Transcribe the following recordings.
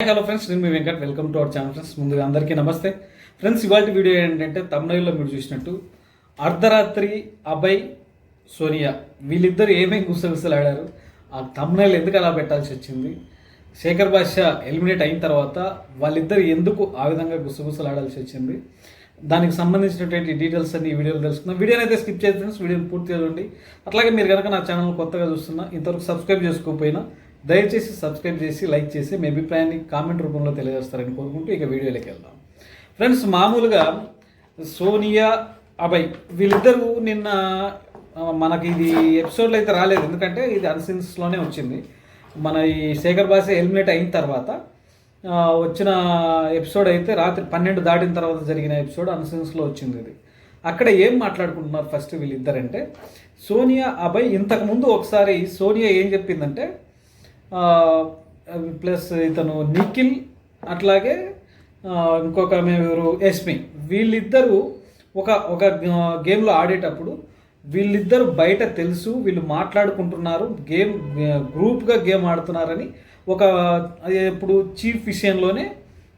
Hello friends నేను మీ Venkat. Welcome to our channel friends. ముందుగా అందరికీ నమస్తే. ఫ్రెండ్స్ ఇవాళ వీడియో ఏంటంటే తమిళలో మీరు చూసినట్టు అర్ధరాత్రి అభయ్ సోనియా వీళ్ళిద్దరు ఏమేమి గుసగుసలాడారు ఆ తమిళ ఎందుకు అలా పెట్టాల్సి వచ్చింది శేఖర్ భాష ఎలిమినేట్ అయిన తర్వాత వాళ్ళిద్దరు ఎందుకు ఆ విధంగా గుసగుసలాడాల్సి వచ్చింది దానికి సంబంధించినటువంటి డీటెయిల్స్ అన్ని ఈ వీడియోలో తెలుసుకుందాం. వీడియోని అయితే స్కిప్ చేసి ఫ్రెండ్స్ వీడియోని పూర్తిగా చూడండి అట్లాగే మీరు కనుక నా ఛానల్ కొత్తగా చూస్తున్నా ఇంతవరకు సబ్స్క్రైబ్ చేసుకోకపోయినా దయచేసి సబ్స్క్రైబ్ చేసి లైక్ చేసి మీ అభిప్రాయాన్ని కామెంట్ రూపంలో తెలియజేస్తారని కోరుకుంటూ ఇక వీడియోలోకి వెళ్దాం. ఫ్రెండ్స్ మామూలుగా సోనియా అభయ్ వీళ్ళిద్దరూ నిన్న మనకి ఇది ఎపిసోడ్లో అయితే రాలేదు. ఎందుకంటే ఇది అన్సిన్స్లోనే వచ్చింది. మన ఈ శేఖర్ బాసే ఎలిమినేట్ అయిన తర్వాత వచ్చిన ఎపిసోడ్ అయితే రాత్రి పన్నెండు దాటిన తర్వాత జరిగిన ఎపిసోడ్ అన్సిన్స్లో వచ్చింది ఇది. అక్కడ ఏం మాట్లాడుకుంటున్నారు ఫస్ట్ వీళ్ళిద్దరంటే సోనియా అభయ్ ఇంతకుముందు ఒకసారి సోనియా ఏం చెప్పిందంటే ప్లస్ ఇతను నిఖిల్ అట్లాగే ఇంకొక మేము ఎవరు? ఎస్మి వీళ్ళిద్దరూ ఒక ఒక గేమ్లో ఆడేటప్పుడు వీళ్ళిద్దరు బయట తెలుసు వీళ్ళు మాట్లాడుకుంటున్నారు గేమ్ గ్రూప్గా గేమ్ ఆడుతున్నారని ఒక ఇప్పుడు చీఫ్ విషయంలోనే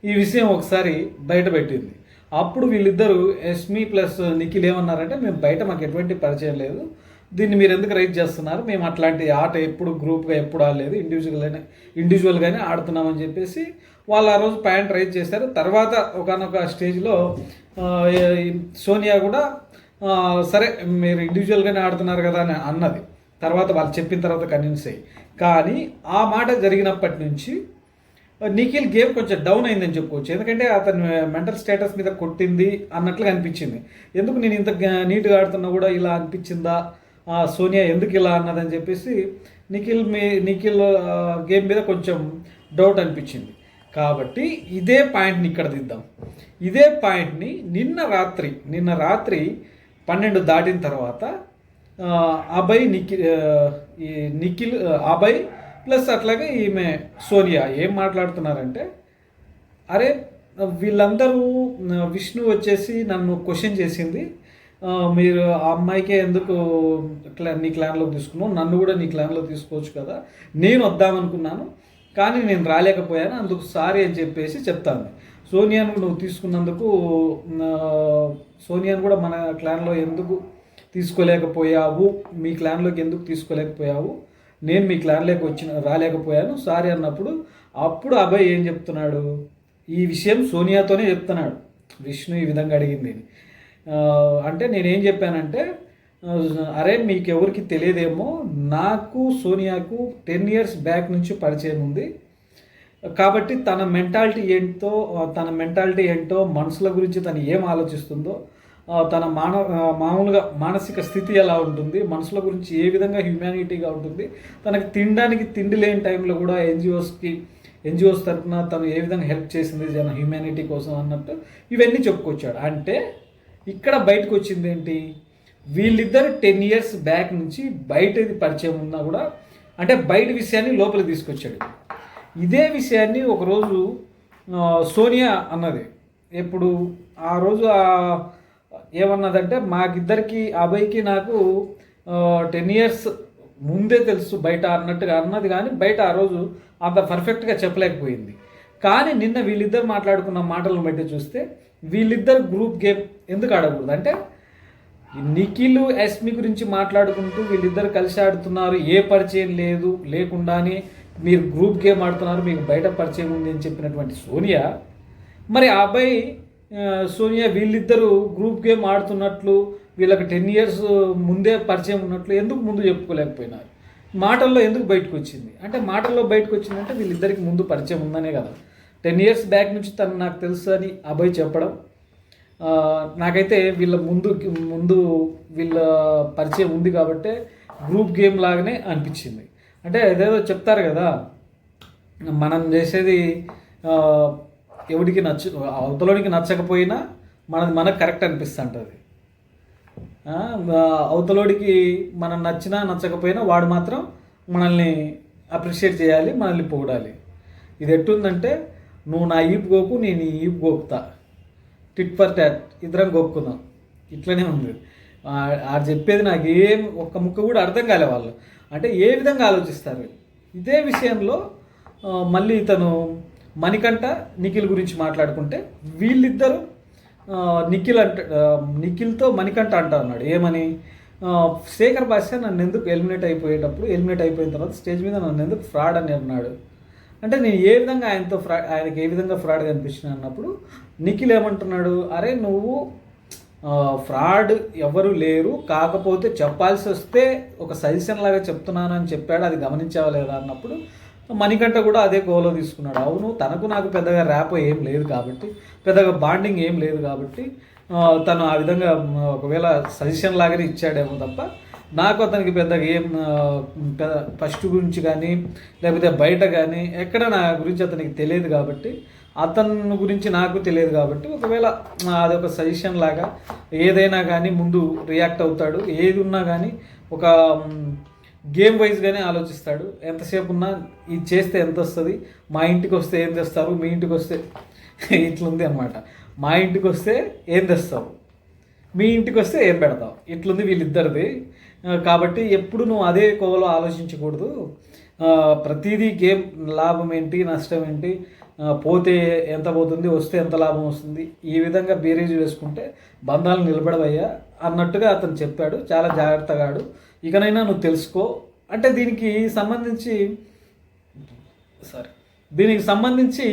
ఈ విషయం ఒకసారి బయట పెట్టింది. అప్పుడు వీళ్ళిద్దరూ ఎస్మి ప్లస్ నిఖిల్ ఏమన్నారంటే మేము బయట మాకు ఎటువంటి పరిచయం లేదు దీన్ని మీరు ఎందుకు రైజ్ చేస్తున్నారు? మేము అట్లాంటి ఆట ఎప్పుడు గ్రూప్గా ఎప్పుడు ఆడలేదు. ఇండివిజువల్గానే ఇండివిజువల్గానే ఆడుతున్నామని చెప్పేసి వాళ్ళు ఆ రోజు ప్యాంట్ రైజ్ చేశారు. తర్వాత ఒకనొక స్టేజ్లో సోనియా కూడా సరే మీరు ఇండివిజువల్గానే ఆడుతున్నారు కదా అని అన్నది. తర్వాత వాళ్ళు చెప్పిన తర్వాత కన్విన్స్ అయ్యి. కానీ ఆ మాట జరిగినప్పటి నుంచి నిఖిల్ గేమ్ కొంచెం డౌన్ అయిందని చెప్పుకోవచ్చు. ఎందుకంటే అతను మెంటల్ స్టేటస్ మీద కొట్టింది అన్నట్లుగా అనిపించింది. ఎందుకు నేను ఇంత నీట్గా ఆడుతున్నా కూడా ఇలా అనిపించిందా? సోనియా ఎందుకు ఇలా అన్నదని చెప్పేసి నిఖిల్ మీ నిఖిల్ గేమ్ మీద కొంచెం డౌట్ అనిపించింది. కాబట్టి ఇదే పాయింట్ని ఇక్కడ దిద్దాం. ఇదే పాయింట్ని నిన్న రాత్రి నిన్న రాత్రి పన్నెండు దాటిన తర్వాత అభయ్ నిఖిల్ ఈ నిఖిల్ అభయ్ ప్లస్ అట్లాగే ఈమె సోనియా ఏం మాట్లాడుతున్నారంటే అరే వీళ్ళందరూ విష్ణు వచ్చేసి నన్ను క్వశ్చన్ చేసింది. మీరు ఆ అమ్మాయికే ఎందుకు క్లా నీ క్లాన్లోకి తీసుకున్నావు? నన్ను కూడా నీ క్లాన్లో తీసుకోవచ్చు కదా. నేను వద్దామనుకున్నాను కానీ నేను రాలేకపోయాను అందుకు సారీ అని చెప్పేసి చెప్తాను సోనియాను నువ్వు తీసుకున్నందుకు సోనియాను కూడా మన క్లాన్లో ఎందుకు తీసుకోలేకపోయావు? మీ క్లాన్లోకి ఎందుకు తీసుకోలేకపోయావు? నేను మీ క్లాన్లోకి వచ్చిన రాలేకపోయాను సారీ అన్నప్పుడు అప్పుడు అభయ్ ఏం చెప్తున్నాడు? ఈ విషయం సోనియాతోనే చెప్తున్నాడు. విష్ణు ఈ విధంగా అడిగింది. అని. అంటే నేనేం చెప్పానంటే అరే మీకు ఎవరికి తెలియదేమో నాకు సోనియాకు టెన్ ఇయర్స్ బ్యాక్ నుంచి పరిచయం ఉంది. కాబట్టి తన మెంటాలిటీ ఏంటో తన మెంటాలిటీ ఏంటో మనసుల గురించి తను ఏం ఆలోచిస్తుందో తన మాన మామూలుగా మానసిక స్థితి ఎలా ఉంటుంది మనసుల గురించి ఏ విధంగా హ్యుమానిటీగా ఉంటుంది తనకి తినడానికి తిండి లేని టైంలో కూడా ఎన్జిఓస్కి ఎన్జిఓస్ తరఫున తను ఏ విధంగా హెల్ప్ చేసింది జన హ్యుమానిటీ కోసం అన్నట్టు ఇవన్నీ చెప్పుకొచ్చాడు. అంటే ఇక్కడ బయటకు వచ్చింది ఏంటి వీళ్ళిద్దరు టెన్ ఇయర్స్ బ్యాక్ నుంచి బయటది పరిచయం ఉన్నా కూడా అంటే బయట విషయాన్ని లోపలికి తీసుకొచ్చాడు. ఇదే విషయాన్ని ఒకరోజు సోనియా అన్నది. ఎప్పుడు? ఆ రోజు ఏమన్నదంటే మాకిద్దరికి అబ్బాయికి నాకు టెన్ ఇయర్స్ ముందే తెలుసు బయట అన్నట్టుగా అన్నది కానీ బయట ఆ రోజు అంత పర్ఫెక్ట్గా చెప్పలేకపోయింది. కానీ నిన్న వీళ్ళిద్దరు మాట్లాడుకున్న మాటలను బట్టి చూస్తే వీళ్ళిద్దరు గ్రూప్ గేమ్ ఎందుకు ఆడకూడదు? అంటే నిఖిల్ ఎస్మి గురించి మాట్లాడుకుంటూ వీళ్ళిద్దరు కలిసి ఆడుతున్నారు. ఏ పరిచయం లేదు. లేకుండానే మీరు గ్రూప్ గేమ్ ఆడుతున్నారు. మీకు బయట పరిచయం ఉంది అని చెప్పినటువంటి సోనియా. మరి ఆ అబ్బాయి సోనియా వీళ్ళిద్దరూ గ్రూప్ గేమ్ ఆడుతున్నట్లు వీళ్ళకి టెన్ ఇయర్స్ ముందే పరిచయం ఉన్నట్లు ఎందుకు ముందు చెప్పుకోలేకపోయినారు? మాటల్లో ఎందుకు బయటకు వచ్చింది? అంటే మాటల్లో బయటకు వచ్చిందంటే వీళ్ళిద్దరికి ముందు పరిచయం ఉందనే కదా. టెన్ ఇయర్స్ బ్యాక్ నుంచి తను నాకు తెలుసు అని అభయ్ చెప్పడం. నాకైతే వీళ్ళ ముందు ముందు వీళ్ళ పరిచయం ఉంది కాబట్టి గ్రూప్ గేమ్ లాగానే అనిపించింది. అంటే ఏదేదో చెప్తారు కదా మనం చేసేది ఎవడికి నచ్చ అవతలోనికి నచ్చకపోయినా మనది మనకు కరెక్ట్ అనిపిస్తుంటుంది. అవతలోడికి మనం నచ్చినా నచ్చకపోయినా వాడు మాత్రం మనల్ని అప్రిషియేట్ చేయాలి మనల్ని పొగడాలి. ఇది ఎట్టుందంటే నువ్వు నా ఈపు గోకు నేను ఈ ఈపు గోకుతా. టిట్ ఫర్ టాట్ ఇద్దరం గోక్కుందాం. ఇట్లనే ఉంది. ఆ- చెప్పేది నాకు ఏం ఒక్క ముక్క కూడా అర్థం కాలే వాళ్ళు. అంటే ఏ విధంగా ఆలోచిస్తారు? ఇదే విషయంలో మళ్ళీ ఇతను మణికంఠ నిఖిల్ గురించి మాట్లాడుకుంటే వీళ్ళిద్దరూ నిఖిల్ అంట నిఖిల్తో మణికంఠ అంటా అన్నాడు ఏమని? శేఖర్ భాష నన్ను ఎందుకు ఎలిమినేట్ అయిపోయేటప్పుడు ఎలిమినేట్ అయిపోయిన తర్వాత స్టేజ్ మీద నన్ను ఎందుకు ఫ్రాడ్ అని అన్నాడు. అంటే నేను ఏ విధంగా ఆయనతో ఫ్రా ఆయనకి ఏ విధంగా ఫ్రాడ్ కనిపించిన అన్నప్పుడు నిఖిల్ ఏమంటున్నాడు అరే నువ్వు ఫ్రాడ్ ఎవరు లేరు కాకపోతే చెప్పాల్సి వస్తే ఒక సజెషన్ లాగా చెప్తున్నాను అని చెప్పాడు అది గమనించావా లేదా? అన్నప్పుడు మణికంఠ కూడా అదే గోలో తీసుకున్నాడు అవును తనకు నాకు పెద్దగా ర్యాప్ ఏం లేదు కాబట్టి పెద్దగా బాండింగ్ ఏం లేదు కాబట్టి తను ఆ విధంగా ఒకవేళ సజెషన్ లాగానే ఇచ్చాడేమో తప్ప నాకు అతనికి పెద్దగా ఏం ఫస్ట్ గురించి కానీ లేకపోతే బయట కానీ ఎక్కడ నా గురించి అతనికి తెలియదు కాబట్టి అతను గురించి నాకు తెలియదు కాబట్టి ఒకవేళ అది ఒక సజెషన్ లాగా ఏదైనా కానీ ముందు రియాక్ట్ అవుతాడు. ఏది ఉన్నా కానీ ఒక గేమ్ వైజ్గానే ఆలోచిస్తాడు. ఎంతసేపు ఉన్నా ఇది చేస్తే ఎంత వస్తుంది? మా ఇంటికి వస్తే ఏం తెస్తారు? మీ ఇంటికి వస్తే ఇట్లుంది అనమాట మా ఇంటికి వస్తే ఏం తెస్తావు? మీ ఇంటికి వస్తే ఏం పెడతావు? ఇట్లుంది వీళ్ళిద్దరిది. కాబట్టి ఎప్పుడు నువ్వు అదే కోవలో ఆలోచించకూడదు. ప్రతిదీ గేమ్ లాభం ఏంటి నష్టం ఏంటి పోతే ఎంత పోతుంది వస్తే ఎంత లాభం వస్తుంది ఈ విధంగా బేరీజ్ వేసుకుంటే బంధాలు నిలబడవయ్యా అన్నట్టుగా అతను చెప్పాడు. చాలా జాగ్రత్తగాడు ఇకనైనా నువ్వు తెలుసుకో. అంటే దీనికి సంబంధించి సారీ దీనికి సంబంధించి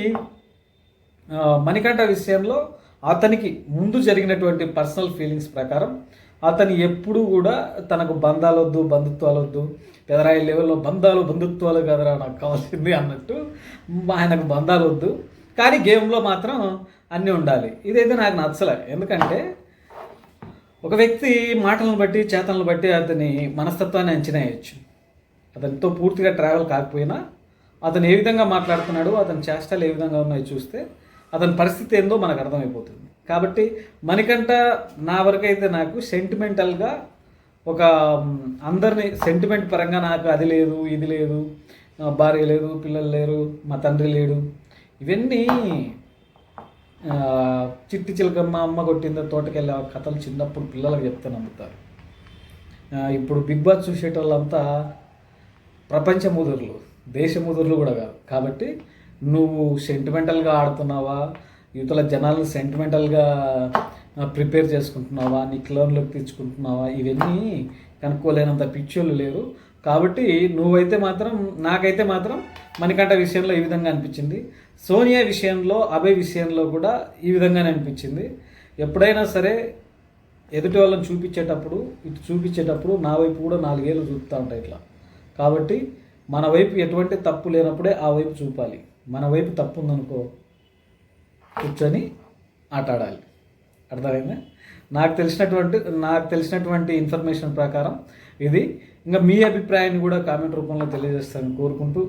మణికంఠ విషయంలో అతనికి ముందు జరిగినటువంటి పర్సనల్ ఫీలింగ్స్ ప్రకారం అతను ఎప్పుడూ కూడా తనకు బంధాలు వద్దు బంధుత్వాలు వద్దు పెదరాయి లెవెల్లో బంధాలు బంధుత్వాలు కదరా నాకు కావాల్సింది అన్నట్టు ఆయనకు బంధాలు వద్దు కానీ గేమ్లో మాత్రం అన్నీ ఉండాలి. ఇదైతే నాకు నచ్చలే. ఎందుకంటే ఒక వ్యక్తి మాటలను బట్టి చేతలను బట్టి అతని మనస్తత్వాన్ని అంచనా వేయచ్చు. అతనితో పూర్తిగా ట్రావెల్ కాకపోయినా అతను ఏ విధంగా మాట్లాడుతున్నాడు అతని చేష్టలు ఏ విధంగా ఉన్నాయో చూస్తే అతని పరిస్థితి ఏందో మనకు అర్థమైపోతుంది. కాబట్టి మణికంఠ నా వరకైతే నాకు సెంటిమెంటల్గా ఒక అందరినీ సెంటిమెంట్ పరంగా నాకు అది లేదు ఇది లేదు భార్య లేదు పిల్లలు లేరు మా తండ్రి లేడు. ఇవన్నీ చిట్టి చిలకమ్మ అమ్మ కొట్టిందో తోటకెళ్ళే ఆ కథలు చిన్నప్పుడు పిల్లలకు చెప్తే నమ్ముతారు. ఇప్పుడు బిగ్ బాస్ చూసేటోళ్ళంతా ప్రపంచ ముదురులు దేశ ముదురులు కూడా కాదు. కాబట్టి నువ్వు సెంటిమెంటల్గా ఆడుతున్నావా యువతల జనాలను సెంటిమెంటల్గా ప్రిపేర్ చేసుకుంటున్నావా? నీ క్లోన్లోకి తెచ్చుకుంటున్నావా? ఇవన్నీ కనుక్కోలేనంత పిచ్చోళ్ళు లేరు. కాబట్టి నువ్వైతే మాత్రం నాకైతే మాత్రం మణికంఠ విషయంలో ఈ విధంగా అనిపించింది. సోనియా విషయంలో అభయ్ విషయంలో కూడా ఈ విధంగానే అనిపించింది. ఎప్పుడైనా సరే ఎదుటి వాళ్ళని చూపించేటప్పుడు ఇటు చూపించేటప్పుడు నా వైపు కూడా నాలుగేళ్ళు చూపుతూ ఉంటాయి ఇట్లా. కాబట్టి మన వైపు ఎటువంటి తప్పు లేనప్పుడే ఆ వైపు చూపాలి. మన వైపు తప్పు ఉందనుకో కూర్చొని ఆట ఆడాలి అర్థమైందా? నాకు తెలిసినటువంటి నాకు తెలిసినటువంటి ఇన్ఫర్మేషన్ ప్రకారం ఇది. ఇంకా మీ అభిప్రాయాన్ని కూడా కామెంట్ రూపంలో తెలియజేస్తాను కోరుకుంటూ